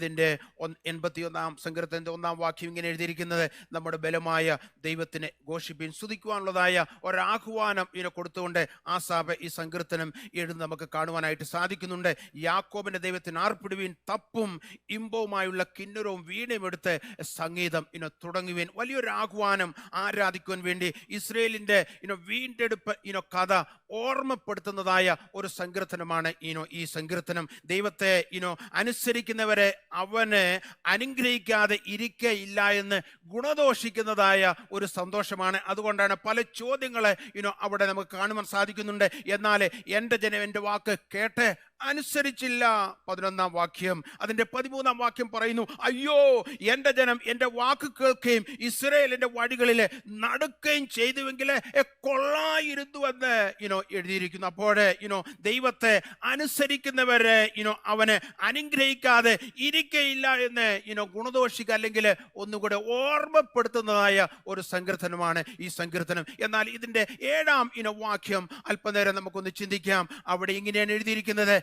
ഇതിന്റെ എൺപത്തി ഒന്നാം സങ്കീർത്തനത്തിന്റെ ഒന്നാം വാക്യം ഇങ്ങനെ എഴുതിയിരിക്കുന്നത് നമ്മുടെ ബലമായ ദൈവത്തിനെ ഘോഷിപ്പിൻ സ്തുതിക്കുവാനുള്ളതായ ഒരാഹ്വാനം ഇതിനെ കൊടുത്തുകൊണ്ട് ആസാബ് ഈ സങ്കീർത്തനം എഴുതി നമുക്ക് കാണുവാനായിട്ട് സാധിക്കുന്നുണ്ട്. യാക്കോബിന്റെ ദൈവത്തിന് ആർപ്പിടുവീൻ തപ്പും ഇമ്പവുമായുള്ള കിന്നരവും വീണയും എടുത്ത് സംഗീതം ഇന്ന് തുടങ്ങുവീൻ. വലിയൊരു ആഹ്വാനം ആരാധിക്കുവാൻ വേണ്ടി ഇസ്രയേലിന്റെ ഇനോ വീണ്ടെടുപ്പ് ഇനോ കഥ ഓർമ്മപ്പെടുത്തുന്നതായ ഒരു സങ്കീർത്തനമാണ് ഇനോ ഈ സങ്കീർത്തനം. ദൈവത്തെ ഇനോ അനുസരിക്കുന്നവരെ അവന് അനുഗ്രഹിക്കാതെ ഇരിക്കയില്ല എന്ന് ഗുണദോഷിക്കുന്നതായ ഒരു സന്തോഷമാണ്. അതുകൊണ്ടാണ് പല ചോദ്യങ്ങളെ ഇനോ അവിടെ നമുക്ക് കാണുവാൻ സാധിക്കുന്നുണ്ട്. എന്നാൽ എന്റെ ജനം എന്റെ വാക്ക് കേട്ട് അനുസരിച്ചില്ല. പതിനൊന്നാം വാക്യം. അതിന്റെ പതിമൂന്നാം വാക്യം പറയുന്നു അയ്യോ എന്റെ ജനം എന്റെ വാക്ക് കേൾക്കുകയും ഇസ്രയേലിന്റെ വഴികളിൽ നടക്കുകയും ചെയ്തുവെങ്കിൽ കൊള്ളായിരുന്നു എന്ന് ഇനോ എഴുതിയിരിക്കുന്നു. അപ്പോഴേ ഇനോ ദൈവത്തെ അനുസരിക്കുന്നവരെ ഇനോ അവനെ അനുഗ്രഹിക്കാതെ ഇരിക്കയില്ല എന്ന് ഇനോ ഗുണദോഷിക അല്ലെങ്കിൽ ഒന്നുകൂടെ ഓർമ്മപ്പെടുത്തുന്നതായ ഒരു സങ്കീർത്തനമാണ് ഈ സങ്കീർത്തനം. എന്നാൽ ഇതിന്റെ ഏഴാം ഇനോ വാക്യം അല്പനേരം നമുക്കൊന്ന് ചിന്തിക്കാം. അവിടെ ഇങ്ങനെയാണ് എഴുതിയിരിക്കുന്നത്?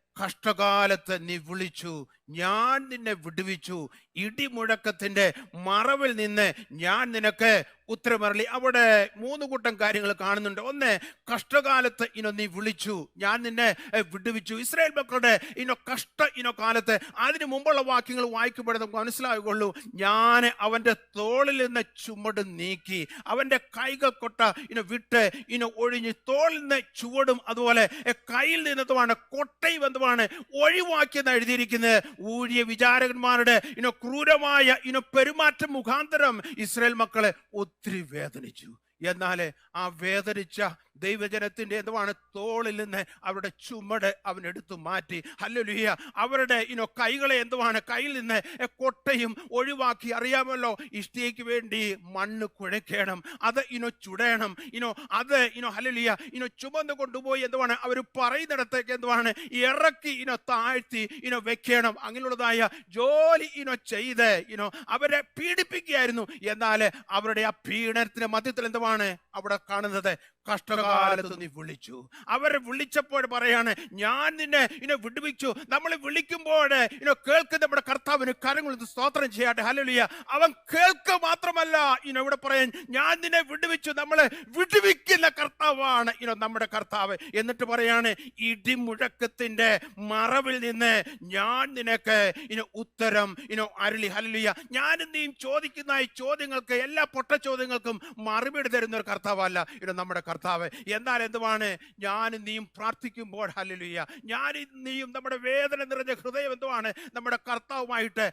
കഷ്ടകാലത്ത് നീ വിളിച്ചു ഞാൻ നിന്നെ വിടുവിച്ചു. ഇടിമുഴക്കത്തിന്റെ മറവിൽ നിന്ന് ഞാൻ നിനക്ക് ഉത്തരമരളി. അവിടെ മൂന്ന് കൂട്ടം കാര്യങ്ങൾ കാണുന്നുണ്ട്. ഒന്ന് കഷ്ടകാലത്ത് ഇനോ നീ വിളിച്ചു ഞാൻ നിന്നെ വിടുവിച്ചു. ഇസ്രായേൽ മക്കളുടെ ഇനോ കഷ്ട ഇനോ കാലത്ത് അതിനു മുമ്പുള്ള വാക്യങ്ങൾ വായിക്കുമ്പോഴേ നമുക്ക് മനസ്സിലാകുള്ളൂ ഞാൻ അവന്റെ തോളിൽ നിന്ന് ചുമട് നീക്കി അവന്റെ കൈകൾ കൊട്ട ഇനോ വിട്ട് ഇനോ ഒഴിഞ്ഞ് തോളിൽ നിന്ന് ചുവടും അതുപോലെ കയ്യിൽ നിന്നതുമാണ് കൊട്ടയും എന്തുമാണ് ഒഴിവാക്കിയെന്ന് എഴുതിയിരിക്കുന്നത്. ഊഴിയ വിചാരകന്മാരുടെ ഇനോ ക്രൂരമായ ഇനോ പെരുമാറ്റം മുഖാന്തരം ഇസ്രായേൽ മക്കളെ ഒത്തിരി വേദനിച്ചു. എന്നാൽ ആ വേദനിച്ച ദൈവജനത്തിന്റെ എന്തുവാണ്? തോളിൽ നിന്ന് അവരുടെ ചുമട് അവൻ എടുത്തു മാറ്റി. ഹല്ലേലൂയ അവരുടെ ഇനോ കൈകളെ എന്തുവാണ്? കയ്യിൽ നിന്ന് കൊട്ടയും ഒഴിവാക്കി. അറിയാമല്ലോ ഇഷ്ടിയയ്ക്ക് വേണ്ടി മണ്ണ് കുഴയ്ക്കണം അത് ഇനോ ചുടയണം ഇനോ അത് ഇനോ ഹല്ലേലൂയ ഇനോ ചുമന്ന് കൊണ്ടുപോയി എന്തുവാണ്? അവർ പറയുന്നിടത്തേക്ക് എന്തുവാണ്? ഇറക്കി ഇനോ താഴ്ത്തി ഇനോ വെക്കണം. അങ്ങനെയുള്ളതായ ജോലി ഇനോ ചെയ്ത് ഇനോ അവരെ പീഡിപ്പിക്കുകയായിരുന്നു. എന്നാൽ അവരുടെ ആ പീഡനത്തിന്റെ മധ്യത്തിൽ എന്തുവാണ്? അവിടെ കാണുന്നത് കഷ്ടകാലത്ത് നീ വിളിച്ചു. അവരെ വിളിച്ചപ്പോൾ പറയാണ് ഞാൻ നിന്നെ ഇനെ വിടുവിച്ചു. നമ്മൾ വിളിക്കുമ്പോൾ ഇനോ കേൾക്കുന്ന നമ്മുടെ കർത്താവിന് കരങ്ങൾ സ്തോത്രം ചെയ്യട്ടെ. ഹല്ലേലൂയ. അവൻ കേൾക്കുക മാത്രമല്ല ഇനോ ഇവിടെ പറയാൻ ഞാൻ നിന്നെ വിടുവിച്ചു. നമ്മളെ വിടുവിക്കുന്ന കർത്താവാണ് ഇനോ നമ്മുടെ കർത്താവ്. എന്നിട്ട് പറയാണ് ഇടിമുഴക്കത്തിന്റെ മറവിൽ നിന്ന് ഞാൻ നിനക്ക് ഇനോ ഉത്തരം ഇനോ അരുളി. ഹല്ലേലൂയ. ഞാൻ നീയും ചോദിക്കുന്ന ചോദ്യങ്ങൾക്ക് എല്ലാ പൊട്ട ചോദ്യങ്ങൾക്കും മറുപടി തരുന്ന ഒരു കർത്താവല്ല ഇനോ നമ്മുടെ കർത്താവ് എന്നാൽ എന്തുമാണ് ഞാനും നീയും പ്രാർത്ഥിക്കുമ്പോൾ ഹല്ലുയ്യ ഞാനും നീയും നമ്മുടെ വേദന നിറഞ്ഞ ഹൃദയം എന്തുമാണ് നമ്മുടെ കർത്താവുമായിട്ട്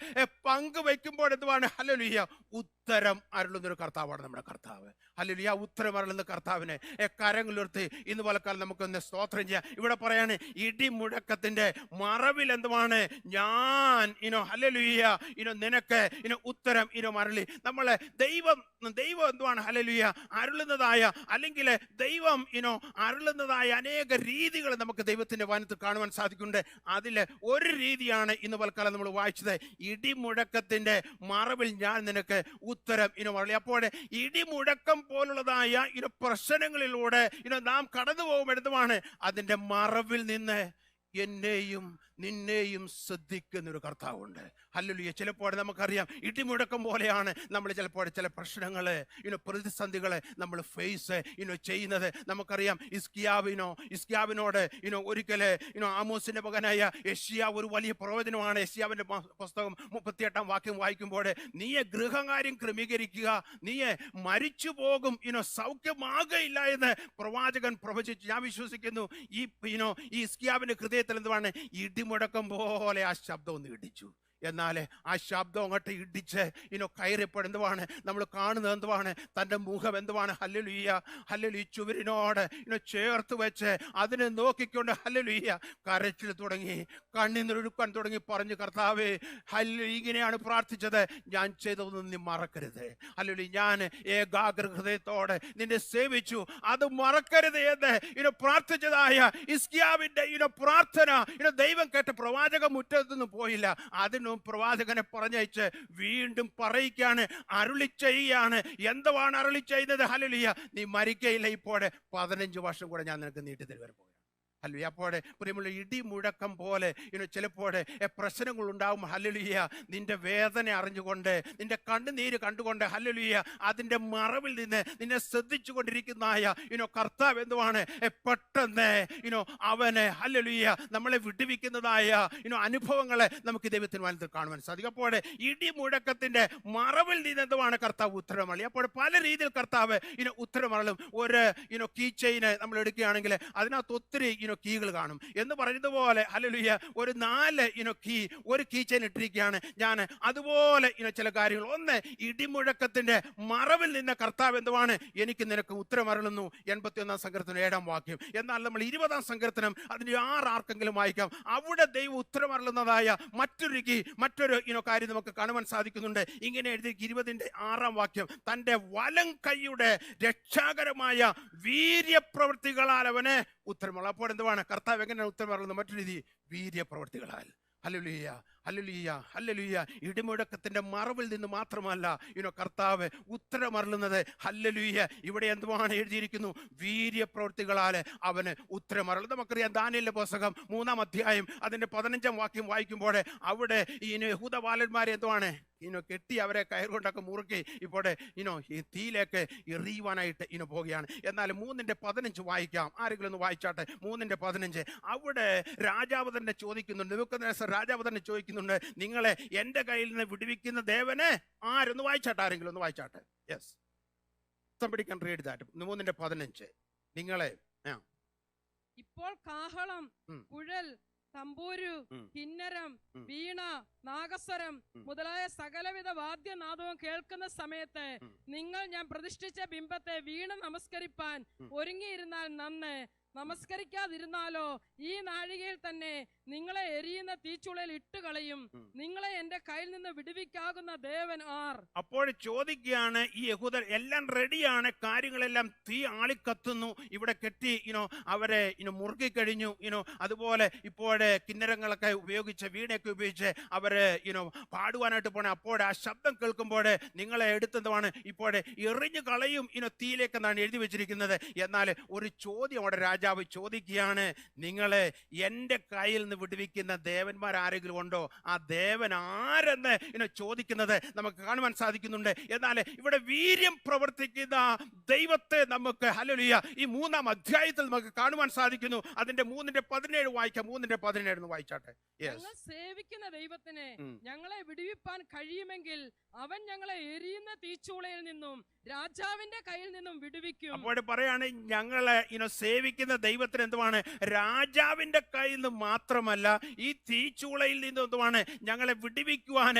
പങ്കുവയ്ക്കുമ്പോൾ എന്തുമാണ് ഹല്ലേലൂയ. ഉത്തരം അരുളുന്നൊരു കർത്താവാണ് നമ്മുടെ കർത്താവ്. ഹല്ലേലൂയ ഉത്തരം അരുളുന്ന കർത്താവിനെ. കരങ്ങളുയർത്തി ഇന്ന് പലക്കാലം നമുക്കൊന്ന് സ്തോത്രം ചെയ്യാം. ഇവിടെ പറയാണ് ഇടിമുഴക്കത്തിന്റെ മറവിൽ എന്തുമാണ് ഞാൻ ഇനോ ഹലലുയ്യ ഇനോ നിനക്ക് ഇനോ ഉത്തരം ഇനോ മരളി. നമ്മളെ ദൈവം ദൈവം എന്തുവാണ്? ഹലലുയ്യ അരുളുന്നതായ അല്ലെങ്കിൽ ദൈവം ഇനോ അരുളുന്നതായ അനേക രീതികൾ നമുക്ക് ദൈവത്തിന്റെ വനത്തിൽ കാണുവാൻ സാധിക്കുന്നുണ്ട്. അതിൽ ഒരു രീതിയാണ് ഇന്ന് പൽക്കാലം നമ്മൾ വായിച്ചത്. ഇടിമുഴക്കത്തിന്റെ മറവിൽ ഞാൻ നിനക്ക് ഉത്തരം ഇനോ പറയും അപ്പോൾ ഇടിമുഴക്കം പോലുള്ളതായ ഇനോ പ്രശ്നങ്ങളിലൂടെ ഇനോ നാം കടന്നു പോകുമ്പോൾ അതിന്റെ മറവിൽ നിന്ന്. എന്നെയും നിന്നെയും ശ്രദ്ധിക്കുന്ന ഒരു കർത്താവുണ്ട്. അല്ലല്ലോ ചിലപ്പോൾ നമുക്കറിയാം. ഇടിമുഴക്കം പോലെയാണ് നമ്മൾ ചിലപ്പോൾ ചില പ്രശ്നങ്ങൾ ഇനോ പ്രതിസന്ധികളെ നമ്മൾ ഫേസ് ഇനോ ചെയ്യുന്നത്. നമുക്കറിയാം ഇസ്കിയാവിനോ ഇസ്കിയാവിനോട് ഇനോ ഒരിക്കൽ ഇനോ ആമോസിന്റെ മകനായ യഷ്യ ഒരു വലിയ പ്രവചനമാണ്. യഷ്യാവിന്റെ പുസ്തകം മുപ്പത്തിയെട്ടാം വാക്യം വായിക്കുമ്പോൾ നീയെ ഗൃഹകാര്യം ക്രമീകരിക്കുക. നീയെ മരിച്ചു പോകും ഇനോ സൗഖ്യമാകയില്ല എന്ന് പ്രവാചകൻ പ്രവചിച്ചു. ഞാൻ വിശ്വസിക്കുന്നു ഈ ഇനോ ഈ ഇസ്കിയാവിന്റെ ഹൃദയത്തിൽ എന്തുവാണ്? ഇടിമുടക്കം പോലെ ആ ശബ്ദം ഒന്ന് ഇടിച്ചു. എന്നാൽ ആ ശബ്ദം അങ്ങോട്ട് ഇടിച്ച് ഇനോ കയറിയപ്പോൾ എന്തുവാണ് നമ്മൾ കാണുന്നത് എന്തുവാണ്? തന്റെ മുഖം എന്തുവാണ്? ഹല്ലുലീയ ഹല്ലുലി ചുവരിനോട് ഇനോ ചേർത്ത് വെച്ച് അതിനെ നോക്കിക്കൊണ്ട് ഹല്ലുലീയ കരച്ചിൽ തുടങ്ങി കണ്ണിനൊഴുക്കാൻ തുടങ്ങി പറഞ്ഞു കർത്താവ് ഹല്ലു ഇങ്ങനെയാണ് പ്രാർത്ഥിച്ചത്. ഞാൻ ചെയ്തതൊന്നും നീ മറക്കരുത്. ഹല്ലുലി ഞാൻ ഏകാഗ്ര ഹൃദയത്തോടെ നിന്നെ സേവിച്ചു. അത് മറക്കരുത് എന്ന് ഇനോ പ്രാർത്ഥിച്ചതായ ഇസ്കിയാവിന്റെ ഇനോ പ്രാർത്ഥന ഇനോ ദൈവം കേട്ട പ്രവാചക മുറ്റത്തൊന്നും പോയില്ല. അതിനും പ്രവാചകനെ പറഞ്ഞയച്ച് വീണ്ടും പറയിക്കാണ് അരുളി ചെയ്യാണ്. എന്തുവാണ് അരുളി ചെയ്യുന്നത് ഹലലിയ നീ മരിക്കയില്ല ഇപ്പോഴെ. പതിനഞ്ച് വർഷം കൂടെ ഞാൻ നിനക്ക് നീട്ടി തരുവാൻ ഹല്ലുയ അപ്പോൾ പ്രിയമുള്ള ഇടി മുഴക്കം പോലെ ഇനി ചിലപ്പോൾ പ്രശ്നങ്ങൾ ഉണ്ടാവും ഹല്ലുലിയ നിന്റെ വേദന അറിഞ്ഞുകൊണ്ട് നിന്റെ കണ്ണുനീര് കണ്ടുകൊണ്ട് ഹല്ലുലിയ അതിന്റെ മറവിൽ നിന്ന് നിന്നെ ശ്രദ്ധിച്ചു കൊണ്ടിരിക്കുന്നതായ ഇനോ കർത്താവ് എന്തുവാണ്? പെട്ടെന്ന് ഇനോ അവനെ ഹല്ലുലിയ നമ്മളെ വിടുവിക്കുന്നതായ ഇനോ അനുഭവങ്ങളെ നമുക്ക് ദൈവത്തിന് വലുത് കാണുവാൻ സാധിക്കും. അപ്പോൾ ഇടി മുഴക്കത്തിന്റെ മറവിൽ നിന്ന് എന്തുവാണ് കർത്താവ് ഉത്തരമളി അപ്പോൾ പല രീതിയിൽ കർത്താവ് ഇനോ ഉത്തരമറളും ഒരു ഇനോ കീ ചെയിന് നമ്മൾ എടുക്കുകയാണെങ്കിൽ അതിനകത്ത് ഒത്തിരി ഇനോ കീകൾ കാണും. എന്ന് പറയുന്നത് പോലെ ഹല്ലേലൂയ ഒരു നാല് ഇനോ കീ ഒരു കീ ചെയിൻ ഇട്ടിരിക്കുകയാണ്. ഞാൻ അതുപോലെ ഇനോ ചില കാര്യങ്ങൾ. ഒന്ന് ഇടിമുഴക്കത്തിന്റെ മറവിൽ നിന്ന കർത്താവ് എന്തുവാണ്? എനിക്ക് നിനക്ക് ഉത്തരമരളുന്നു. എൺപത്തി ഒന്നാം സങ്കീർത്തനം ഏഴാം വാക്യം. എന്നാൽ നമ്മൾ ഇരുപതാം സങ്കീർത്തനം അതിന്റെ ആറ് ആർക്കെങ്കിലും വായിക്കാം. അവിടെ ദൈവം ഉത്തരമരളുന്നതായ മറ്റൊരു കീ മറ്റൊരു ഇനോ കാര്യം നമുക്ക് കാണുവാൻ സാധിക്കുന്നുണ്ട്. ഇങ്ങനെ എഴുതി ഇരുപതിന്റെ ആറാം വാക്യം. തന്റെ വലം കൈയുടെ രക്ഷാകരമായ വീര്യപ്രവൃത്തികളാൽ അവനെ ഉത്തരമുള്ള അപ്പോൾ എന്തുവാണ്? കർത്താവ് എങ്ങനെയാണ് ഉത്തരം പറയുന്നത് മറ്റൊരു രീതി വീര്യപ്രവർത്തികളാൽ. Hallelujah hallelujah hallelujah. ഇടിമുഴക്കത്തിന്റെ മറവിൽ നിന്ന് മാത്രമല്ല ഇനോ കർത്താവ് ഉത്തരമറളുന്നത് ഹല്ലലുയ്യ ഇവിടെ എന്തുമാണ് എഴുതിയിരിക്കുന്നു? വീര്യപ്രവൃത്തികളാൽ അവന് ഉത്തരമറളും നമുക്കറിയാം ദാനിയലിന്റെ പുസ്തകം മൂന്നാം അധ്യായം അതിന്റെ പതിനഞ്ചാം വാക്യം വായിക്കുമ്പോൾ അവിടെ ഈ യഹൂദബാലന്മാരെ എന്തുവാണ്? ഇനോ കെട്ടി അവരെ കയറുകൊണ്ടൊക്കെ മുറുക്കി ഇപ്പോൾ ഇനോ ഈ തീയിലേക്ക് എറിയുവാനായിട്ട് ഇനോ പോവുകയാണ്. എന്നാൽ മൂന്നിന്റെ പതിനഞ്ച് വായിക്കാം. ആരെങ്കിലും ഒന്ന് വായിച്ചാട്ടെ? മൂന്നിന്റെ പതിനഞ്ച്. അവിടെ രാജാവ് തന്നെ ചോദിക്കുന്നുണ്ട് നിബൂഖദ്നേസർ രാജാവ് തന്നെ ചോദിക്കുന്നുണ്ട് നിങ്ങളെ എന്റെ കയ്യിൽ നിന്ന് വിടുവിക്കുന്ന ദേവനെ ആരൊന്ന് വായിച്ചാട്ടെ? ആരെങ്കിലും ഒന്ന് വായിച്ചാട്ടെ? യെസ് പിടിക്കാൻ റീഡ് ദാറ്റ് മൂന്നിന്റെ പതിനഞ്ച്. നിങ്ങളെ ഇപ്പോൾ കാഹളം കുഴൽ തമ്പൂരു. കിന്നരം വീണ നാഗസ്വരം മുതലായ സകലവിധ വാദ്യനാദവും കേൾക്കുന്ന സമയത്ത് നിങ്ങൾ ഞാൻ പ്രതിഷ്ഠിച്ച ബിംബത്തെ വീണ നമസ്കരിപ്പാൻ ഒരുങ്ങിയിരുന്നാൽ നന്ന് നമസ്കരിക്കാതിരുന്നാലോ ഈ നാഴികയിൽ തന്നെ നിങ്ങളെ എരിയുന്ന തീച്ചുളയിൽ ഇട്ട് കളയും. നിങ്ങളെ എന്റെ കയ്യിൽ നിന്ന് വിടുവിക്കാകുന്ന ദേവൻ ആർ. അപ്പോൾ ചോദിക്കുകയാണ് ഈ യഹൂദർ എല്ലാം റെഡിയാണ്? കാര്യങ്ങളെല്ലാം തീ ആളിക്കത്തുന്നു. ഇവിടെ കെട്ടി ഇനോ അവരെ ഇനോ മുറുക്കി കഴിഞ്ഞു ഇനോ അതുപോലെ ഇപ്പോഴെ കിന്നരങ്ങളൊക്കെ ഉപയോഗിച്ച് വീണയൊക്കെ ഉപയോഗിച്ച് അവർ ഇനോ പാടുവാനായിട്ട് പോണേ. അപ്പോൾ ആ ശബ്ദം കേൾക്കുമ്പോൾ നിങ്ങളെ എടുത്തതുമാണ്. ഇപ്പോഴെ എറിഞ്ഞു കളയും ഇനോ തീയിലേക്ക് എന്നാണ് എഴുതി വെച്ചിരിക്കുന്നത്. എന്നാൽ ഒരു ചോദ്യം അവിടെ രാജാവ് ചോദിക്കുകയാണ്. നിങ്ങളെ എന്റെ കയ്യിൽ നിന്ന് വിടുവിക്കുന്ന ദേവന്മാർ ആരെങ്കിലും ഉണ്ടോ? ആ ദേവൻ ആരെന്ന് ഇനെ ചോദിക്കുന്നത് നമുക്ക് കാണുവാൻ സാധിക്കുന്നുണ്ട്. എന്നാൽ ഇവിടെ വീര്യം പ്രവർത്തിക്കുന്ന ദൈവത്തെ നമുക്ക് ഹലലിയ ഈ മൂന്നാം അധ്യായത്തിൽ നമുക്ക് കാണുവാൻ സാധിക്കുന്നു. അതിന്റെ മൂന്നിന്റെ പതിനേഴ് വായിക്കാം. മൂന്നിന്റെ പതിനേഴ് എന്ന് വായിച്ചാട്ടെ. ഞങ്ങൾ സേവിക്കുന്ന ദൈവത്തിന് ഞങ്ങളെ വിടുവിപ്പാൻ കഴിയുമെങ്കിൽ അവൻ ഞങ്ങളെ എരിയുന്ന തീച്ചൂളയിൽ നിന്നും രാജാവിന്റെ കയ്യിൽ നിന്നും വിടുവിക്കും. അപ്പോൾ പറയാണ് ഞങ്ങളെ ഇനോ സേവിക്കുന്ന ദൈവത്തിന് എന്തുവാണ്? രാജാവിന്റെ കയ്യിൽ നിന്ന് മാത്രമല്ല ഈ തീച്ചൂളയിൽ നിന്നുമാണ് ഞങ്ങളെ വിടിവിക്കുവാൻ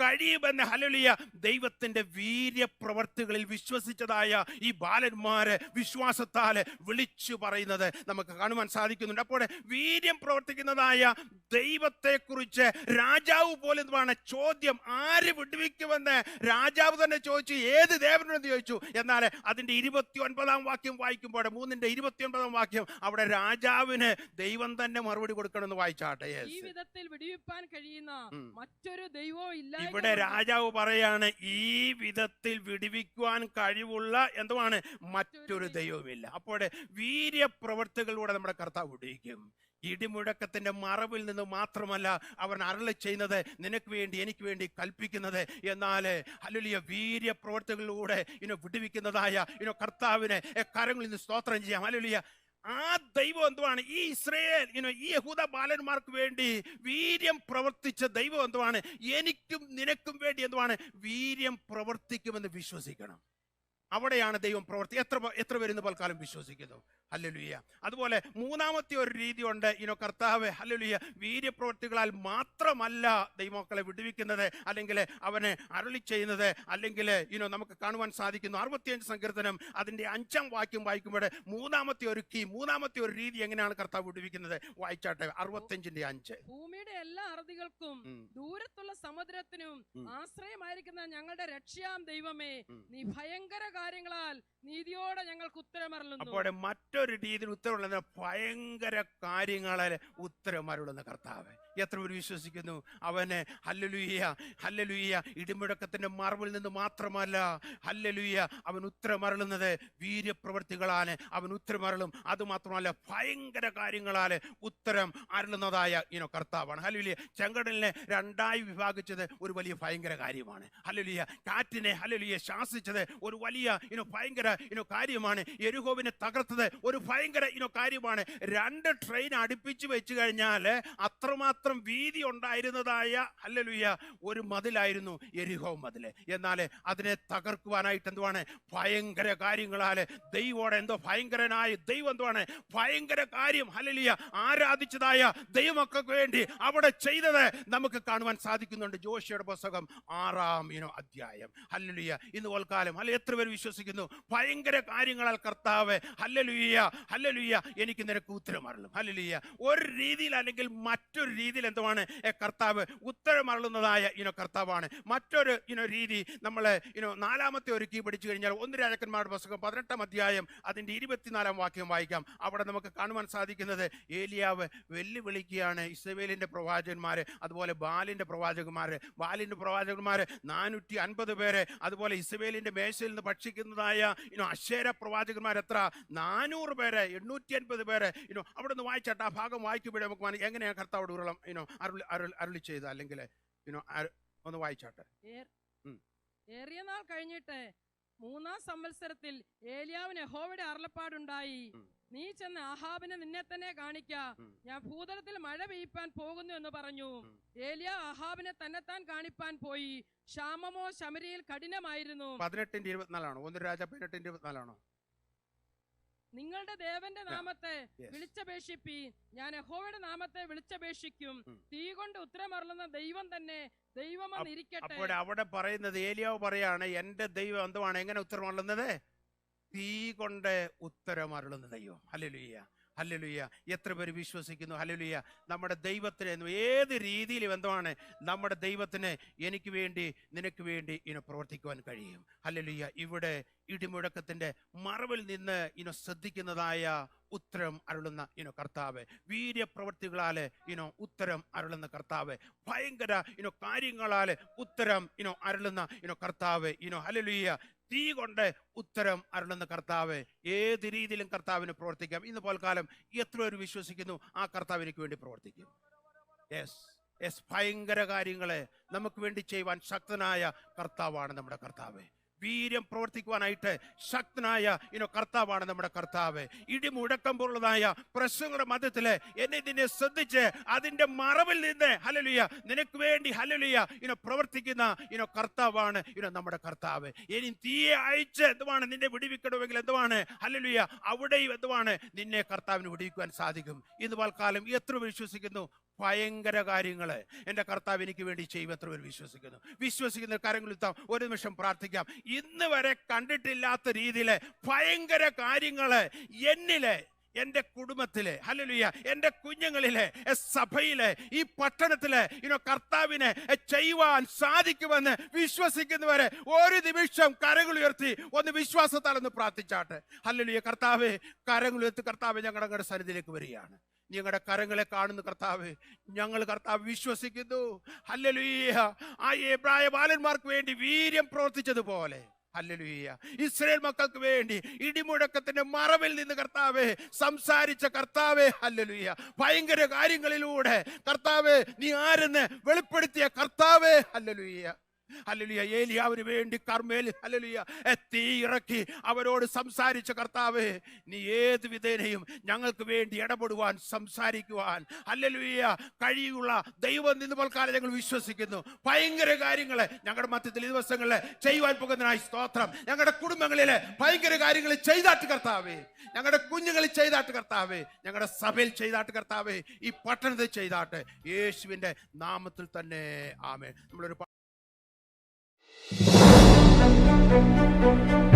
കഴിയുമെന്ന് ഹലലിയ ദൈവത്തിന്റെ വീര്യപ്രവർത്തികളിൽ വിശ്വസിച്ചതായ ഈ ബാലന്മാരെ വിശ്വാസത്താൽ വിളിച്ചു പറയുന്നത് നമുക്ക് കാണുവാൻ സാധിക്കുന്നുണ്ട്. അപ്പോൾ വീര്യം പ്രവർത്തിക്കുന്നതായ ദൈവത്തെക്കുറിച്ച് രാജാവ് പോലും എന്തുവാണ് ചോദ്യം. ആര് വിടുവിക്കുമെന്ന് രാജാവ് തന്നെ ചോദിച്ചു. ഏത് ദേവനെന്ന് ചോദിച്ചു. എന്നാൽ അതിന്റെ ഇരുപത്തി ഒൻപതാം വാക്യം വായിക്കുമ്പോൾ മൂന്നിന്റെ ഇരുപത്തി ഒൻപതാം വാക്യം അവിടെ രാജാവിന് ദൈവം തന്നെ മറുപടി കൊടുക്കണമെന്ന് വായിച്ചാട്ടെ ജീവിതത്തിൽ വിടുവിപ്പാൻ കഴിയുന്ന മറ്റൊരു ദൈവവും ഇല്ല ഇവിടെ രാജാവ് പറയാണ് ഈ വിധത്തിൽ വിടിവിക്കുവാൻ കഴിവുള്ള എന്തുവാണ് മറ്റൊരു ദൈവമില്ല അപ്പോൾ വീര്യപ്രവർത്തികളിലൂടെ നമ്മുടെ കർത്താവ് വിടിയിക്കും ഇടിമുഴക്കത്തിന്റെ മറവിൽ നിന്ന് മാത്രമല്ല അവൻ അരളി ചെയ്യുന്നത് നിനക്ക് വേണ്ടി എനിക്ക് വേണ്ടി കൽപ്പിക്കുന്നത്. എന്നാൽ അല്ലുലിയ വീര്യ പ്രവർത്തികളിലൂടെ ഇനോ വിടുവിക്കുന്നതായ ഇനോ കർത്താവിനെ കരങ്ങളിൽ നിന്ന് സ്തോത്രം ചെയ്യാം. ഹല്ലേലൂയ. ആ ദൈവം എന്തുവാണ്? ഈ ഇസ്രയേൽ ഈ യഹൂദ ബാലന്മാർക്ക് വേണ്ടി വീര്യം പ്രവർത്തിച്ച ദൈവം എന്തുവാണ്? എനിക്കും നിനക്കും വേണ്ടി എന്തുവാണ്? വീര്യം പ്രവർത്തിക്കുമെന്ന് വിശ്വസിക്കണം. അവിടെയാണ് ദൈവം പ്രവർത്തി എത്ര എത്ര പേര് ഇന്ന് പൽക്കാലം വിശ്വസിക്കുന്നു? ഹല്ലേലൂയ. അതുപോലെ മൂന്നാമത്തെ ഒരു രീതിയുണ്ട്. ഇനോ കർത്താവ് ഹല്ലേലൂയ. വീര്യപ്രവൃത്തികളാൽ മാത്രമല്ല ദൈവമക്കളെ വിടുവിക്കുന്നത്. അല്ലെങ്കിൽ അവനെ അരളി ചെയ്യുന്നത്. അല്ലെങ്കിൽ ഇനോ നമുക്ക് കാണുവാൻ സാധിക്കുന്നു. അറുപത്തിയഞ്ച് സങ്കീർത്തനം അതിന്റെ അഞ്ചാം വാക്യം വായിക്കുമ്പോൾ മൂന്നാമത്തെ ഒരു കീ മൂന്നാമത്തെ ഒരു രീതി എങ്ങനെയാണ് കർത്താവ് വിടുവിക്കുന്നത്? വായിച്ചാട്ടെ അറുപത്തിയഞ്ചിന്റെ അഞ്ച്. ഭൂമിയുടെ എല്ലാ അറുതികൾക്കും ദൂരത്തുള്ള സമുദ്രത്തിനും ആശ്രയമായിരിക്കുന്ന ഞങ്ങളുടെ രക്ഷയാം ദൈവമേ. നീ ഭയങ്കര കാര്യങ്ങളാൽ നീതിയോടെ ഞങ്ങൾക്ക് ഉത്തരമറലുന്നു അപ്പോൾ മറ്റൊരു രീതിയിൽ ഉത്തരവുള്ളത് ഭയങ്കര കാര്യങ്ങളിൽ ഉത്തരമരുളുന്ന കർത്താവ്. എത്ര പേര് വിശ്വസിക്കുന്നു? അവന് ഹല്ലലുയ്യ ഹല്ലലുയ്യ ഇടിമുഴക്കത്തിന്റെ മാർബിൽ നിന്ന് മാത്രമല്ല ഹല്ലലുയ്യ അവൻ ഉത്തരമരളുന്നത് വീര്യപ്രവർത്തികളാണ് അവൻ ഉത്തരമരളും. അതുമാത്രമല്ല ഭയങ്കര കാര്യങ്ങളാൽ ഉത്തരം അരുളുന്നതായ ഇനോ കർത്താവാണ്. ഹല്ലുലിയ. ചെങ്കടലിനെ രണ്ടായി വിഭാഗിച്ചത് ഒരു വലിയ ഭയങ്കര കാര്യമാണ്. ഹല്ലുലിയ. കാറ്റിനെ ഹല്ലുലിയ ശാസിച്ചത് ഒരു വലിയ ഇനോ ഭയങ്കര ഇനോ കാര്യമാണ്. എരുഹോവിനെ തകർത്തത് ഒരു ഭയങ്കര ഇനോ കാര്യമാണ്. രണ്ട് ട്രെയിൻ അടുപ്പിച്ച് വെച്ച് കഴിഞ്ഞാൽ അത്രമാത്രം വീതി ഉണ്ടായിരുന്നതായ അല്ലലുയ്യ ഒരു മതിലായിരുന്നു എരിഹോ മതിൽ എന്നാൽ അതിനെ തകർക്കുവാനായിട്ട് എന്തുവാണ്? ഭയങ്കര കാര്യങ്ങളാൽ ദൈവോടെ എന്തോ ഭയങ്കരനായ ദൈവം എന്തുവാണ്? ഭയങ്കര കാര്യം ഹല്ലേലൂയ ആരാധിച്ചതായ ദൈവമക്കൾക്ക് വേണ്ടി അവിടെ ചെയ്തത് നമുക്ക് കാണുവാൻ സാധിക്കുന്നുണ്ട്. ജോഷിയുടെ പുസ്തകം ആറാം ഇനോ അധ്യായം. ഹല്ലേലൂയ ഇന്ന് പോൽക്കാലം. അല്ല എത്ര പേര് വിശ്വസിക്കുന്നു? ഭയങ്കര കാര്യങ്ങളാൽ കർത്താവ് ഹല്ലേലൂയ ഹല്ലേലൂയ എനിക്ക് നിനക്ക് ഉത്തരം അറിയും ഹല്ലേലൂയ ഒരു രീതിയിൽ അല്ലെങ്കിൽ മറ്റൊരു രീതിയിൽ എന്തുവാണ് എന്തുമാണ് കർത്താവ് ഉത്തരമറളുന്നതായ ഇനോ കർത്താവാണ്. മറ്റൊരു ഇനോ രീതി നമ്മൾ ഇനോ നാലാമത്തെ ഒരു കീ പഠിച്ചു കഴിഞ്ഞാൽ ഒന്ന് രാജക്കന്മാരുടെ പുസ്തകം പതിനെട്ടാം അധ്യായം അതിന്റെ ഇരുപത്തിനാലാം വാക്യം വായിക്കാം. അവിടെ നമുക്ക് കാണുവാൻ സാധിക്കുന്നത് ഏലിയാവ് വെല്ലുവിളിക്കുകയാണ്. ഇസവേലിന്റെ പ്രവാചകന്മാർ അതുപോലെ ബാലിന്റെ പ്രവാചകന്മാർ ബാലിന്റെ പ്രവാചകന്മാർ നാനൂറ്റി അൻപത് പേരെ അതുപോലെ ഇസവേലിന്റെ മേശയിൽ നിന്ന് ഭക്ഷിക്കുന്നതായ ഇനോ അക്ഷേര പ്രവാചകന്മാർ എത്ര? നാനൂറ് പേരെ എണ്ണൂറ്റി അൻപത് പേരെ ഇനോ അവിടെ നിന്ന് വായിച്ചാട്ട് ആ ഭാഗം വായിക്കുമ്പോഴേ നമുക്ക് എങ്ങനെയാണ് കർത്താവോട് ഉരുളം ഇനോ അരുൾ അരുൾ അരുളി ചെയ്ത് അല്ലെങ്കിൽ യുനോ ഒന്ന് വായിച്ചാട്ടെ. ഏറിയ നാൾ കഴിഞ്ഞിട്ട് മൂന്നാം സംവത്സരത്തിൽ ഏലിയാവിന് യഹോവയുടെ അരുളപ്പാടുണ്ടായി. നീ ചെന്ന് അഹാബിന് നിന്നെ തന്നെ കാണിക്ക. ഞാൻ ഭൂതലത്തിൽ മഴ പെയ്യപ്പാൻ പോകുന്നു എന്ന് പറഞ്ഞു. ഏലിയ അഹാബിനെ തന്നെത്താൻ കാണിപ്പാൻ പോയി ക്ഷാമമോ ശമരിയിൽ കഠിനമായിരുന്നു പതിനെട്ടിന്റെ ഇരുപത്തിനാലാണോ ഒന്ന് രാജ പതിനെട്ടിന്റെ ഇരുപത്തിനാലാണോ നിങ്ങളുടെ ദേവന്റെ നാമത്തെ വിളിച്ചപേക്ഷിപ്പീൻ വിളിച്ചപേക്ഷിപ്പി. ഞാൻ യഹോവയുടെ നാമത്തെ വിളിച്ചപേക്ഷിക്കും. തീ കൊണ്ട് ഉത്തരമറളുന്ന ദൈവം തന്നെ ദൈവമെന്നിരിക്കട്ടെ. അപ്പോൾ അവിടെ പറയുന്നത് ഏലിയാവ് പറയാണ് എന്റെ ദൈവം എന്തുവാണ്? എങ്ങനെ ഉത്തരം അരുളുന്നത് തീ കൊണ്ട് ഉത്തരം അരുളുന്ന ദൈവം. Hallelujah hallelujah. എത്ര പേര് വിശ്വസിക്കുന്നു? ഹല്ലേലൂയ. നമ്മുടെ ദൈവത്തിന് ഏത് രീതിയിൽ ബന്ധമാണ് നമ്മുടെ ദൈവത്തിന് എനിക്ക് വേണ്ടി നിനക്ക് വേണ്ടി ഇനി പ്രവർത്തിക്കുവാൻ കഴിയും. ഹല്ലേലൂയ. ഇവിടെ ഇടിമുഴക്കത്തിന്റെ മറവിൽ നിന്ന് ഇനോ ശ്രദ്ധിക്കുന്നതായ ഉത്തരം അരുളുന്ന ഇനോ കർത്താവ്. വീര്യപ്രവർത്തികളാൽ ഇനോ ഉത്തരം അരുളുന്ന കർത്താവ്. ഭയങ്കര ഇനോ കാര്യങ്ങളാൽ ഉത്തരം ഇനോ അരുളുന്ന ഇനോ കർത്താവ്. ഇനോ ഹല്ലേലൂയ. തീ കൊണ്ട് ഉത്തരം അരുളുന്ന കർത്താവ് ഏത് രീതിയിലും കർത്താവിന് പ്രവർത്തിക്കാം. ഇന്ന് പോൽക്കാലം എത്ര പേര് വിശ്വസിക്കുന്നു ആ കർത്താവിനക്ക് വേണ്ടി പ്രവർത്തിക്കും. യെസ് യെസ് ഭയങ്കര കാര്യങ്ങളെ നമുക്ക് വേണ്ടി ചെയ്യുവാൻ ശക്തനായ കർത്താവാണ് നമ്മുടെ കർത്താവ്. വീര്യം പ്രവർത്തിക്കുവാനായിട്ട് ശക്തനായ ഇനോ കർത്താവാണ് നമ്മുടെ കർത്താവ്. ഇടിമുഴക്കം പോലുള്ളതായ പ്രശ്നങ്ങളുടെ മധ്യത്തിൽ എന്നെ നിന്നെ ശ്രദ്ധിച്ച് അതിന്റെ മറവിൽ നിന്ന് ഹലലുയ നിനക്ക് വേണ്ടി ഹലലുയ ഇനോ പ്രവർത്തിക്കുന്ന ഇനോ കർത്താവാണ് ഇനോ നമ്മുടെ കർത്താവ്. ഇനി തീയെ അയച്ച് എന്തുവാണ് നിന്നെ വിടിവിക്കണമെങ്കിൽ എന്തുവാണ്? ഹലലുയ അവിടെയും എന്തുവാണ് നിന്നെ കർത്താവിന് വിടിവിക്കുവാൻ സാധിക്കും. ഇന്ന് പൽക്കാലം എത്ര വിശ്വസിക്കുന്നു. ഭയങ്കര കാര്യങ്ങൾ എന്റെ കർത്താവ് എനിക്ക് വേണ്ടി ചെയ്യും എത്ര പേർ വിശ്വസിക്കുന്നു വിശ്വസിക്കുന്ന കാര്യങ്ങളുത്താം ഒരു നിമിഷം പ്രാർത്ഥിക്കാം. ഇന്ന് വരെ കണ്ടിട്ടില്ലാത്ത രീതിയിൽ ഭയങ്കര കാര്യങ്ങൾ എന്നിലെ എന്റെ കുടുംബത്തിലെ ഹലലുയ്യ എന്റെ കുഞ്ഞുങ്ങളിലെ സഭയിലെ ഈ പട്ടണത്തിലെ ഇനോ കർത്താവിനെ ചെയ്യുവാൻ സാധിക്കുമെന്ന് വിശ്വസിക്കുന്നവരെ ഒരു നിമിഷം കരങ്ങൾ ഉയർത്തി ഒന്ന് വിശ്വാസത്താൽ ഒന്ന് പ്രാർത്ഥിച്ചാട്ടെ. ഹലലുയ്യ കർത്താവ് കരങ്ങൾ ഉയർത്തി കർത്താവ് ഞങ്ങളുടെ സന്നിധിയിലേക്ക് വരികയാണ്. ഞങ്ങളുടെ കരങ്ങളെ കാണുന്നു കർത്താവ്. ഞങ്ങൾ കർത്താവ് വിശ്വസിക്കുന്നു. ഹല്ലേലൂയ ആ എബ്രായ ബാലന്മാർക്ക് വേണ്ടി വീര്യം പ്രവർത്തിച്ചതുപോലെ. ഹല്ലേലൂയ ഇസ്രയേൽ മക്കൾക്ക് വേണ്ടി ഇടിമുഴക്കത്തിന്റെ മറവിൽ നിന്ന് കർത്താവെ സംസാരിച്ച കർത്താവെ ഹല്ലലുയ്യ. ഭയങ്കര കാര്യങ്ങളിലൂടെ കർത്താവെ നീ ആരെന്ന് വെളിപ്പെടുത്തിയ കർത്താവെ ഹല്ലേലൂയ. ഏലി അവന് വേണ്ടി കർമ്മേൽ അല്ലലിയ എത്തി ഇറക്കി അവരോട് സംസാരിച്ച കർത്താവേ നീ ഏത് വിധേനയും ഞങ്ങൾക്ക് വേണ്ടി ഇടപെടുവാൻ സംസാരിക്കുവാൻ അല്ലലിയ കഴിയുള്ള ദൈവം നിന്ന് പോൽക്കാലം ഞങ്ങൾ വിശ്വസിക്കുന്നു. ഭയങ്കര കാര്യങ്ങളെ ഞങ്ങളുടെ മധ്യത്തിൽ ഈ ദിവസങ്ങളിൽ ചെയ്യുവാൻ പോകുന്നതിനായി സ്തോത്രം. ഞങ്ങളുടെ കുടുംബങ്ങളിൽ ഭയങ്കര കാര്യങ്ങൾ ചെയ്താട്ട് കർത്താവേ. ഞങ്ങളുടെ കുഞ്ഞുങ്ങളിൽ ചെയ്താട്ട് കർത്താവേ. ഞങ്ങളുടെ സഭയിൽ ചെയ്താട്ട് കർത്താവേ. ഈ പട്ടണത്തിൽ ചെയ്താട്ട്. യേശുവിന്റെ നാമത്തിൽ തന്നെ. ആമേ നമ്മളൊരു Thank you.